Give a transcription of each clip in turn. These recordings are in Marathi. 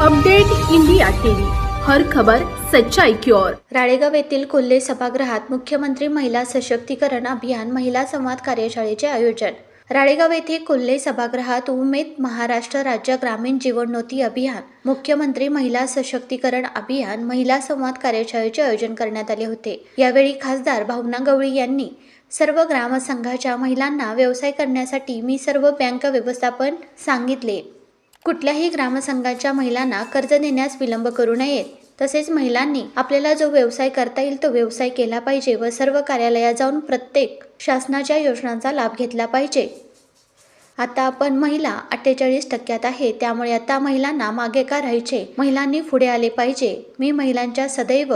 अपडेट इंडिया टीव्ही हर खबर सच्चाई की ओर. राळेगाव येथील कोल्हे सभागृहात मुख्यमंत्री महिला सशक्तीकरण अभियान महिला संवाद कार्यशाळेचे आयोजन. राळेगाव येथे कोल्हे सभागृहात उमेद महाराष्ट्र राज्य ग्रामीण जीवनोन्नती अभियान मुख्यमंत्री महिला सशक्तीकरण अभियान महिला संवाद कार्यशाळेचे आयोजन करण्यात आले होते. यावेळी खासदार भावना गवळी यांनी सर्व ग्रामसंघाच्या महिलांना व्यवसाय करण्यासाठी मी सर्व बँक व्यवस्थापन सांगितले. कुठल्याही ग्रामसंघाच्या महिलांना कर्ज देण्यास विलंब करू नयेत. तसेच महिलांनी आपल्याला जो व्यवसाय करता येईल तो व्यवसाय केला पाहिजे व सर्व कार्यालयात जाऊन प्रत्येक शासनाच्या योजनांचा लाभ घेतला पाहिजे. आता आपण महिला अठ्ठेचाळीस टक्क्यात आहे. त्यामुळे आता महिलांना मागे का राहायचे? महिलांनी पुढे आले पाहिजे. मी महिलांच्या सदैव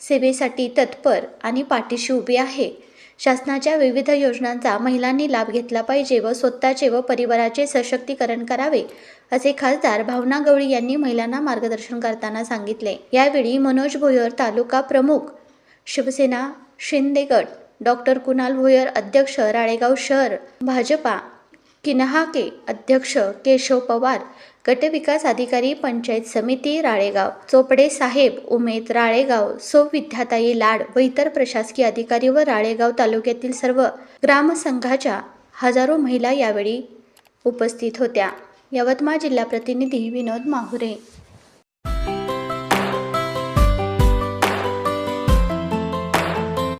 सेवेसाठी तत्पर आणि पाठीशी उभी आहे. शासनाच्या विविध योजनांचा महिलांनी लाभ घेतला पाहिजे व स्वतःचे व परिवाराचे सशक्तीकरण करावे असे खासदार भावना गवळी यांनी महिलांना मार्गदर्शन करताना सांगितले. यावेळी मनोज भोयर तालुका प्रमुख शिवसेना शिंदे गट डॉक्टर कुणाल भोयर अध्यक्ष राळेगाव शहर भाजपा किनहाके अध्यक्ष केशव पवार गटविकास अधिकारी पंचायत समिती राळेगाव चोपडे साहेब उमेद राळेगाव सौ विद्याताई लाड व इतर प्रशासकीय अधिकारी व राळेगाव तालुक्यातील सर्व ग्रामसंघाच्या हजारो महिला यावेळी उपस्थित होत्या. यवतमाळ जिल्हा प्रतिनिधी विनोद माहुरे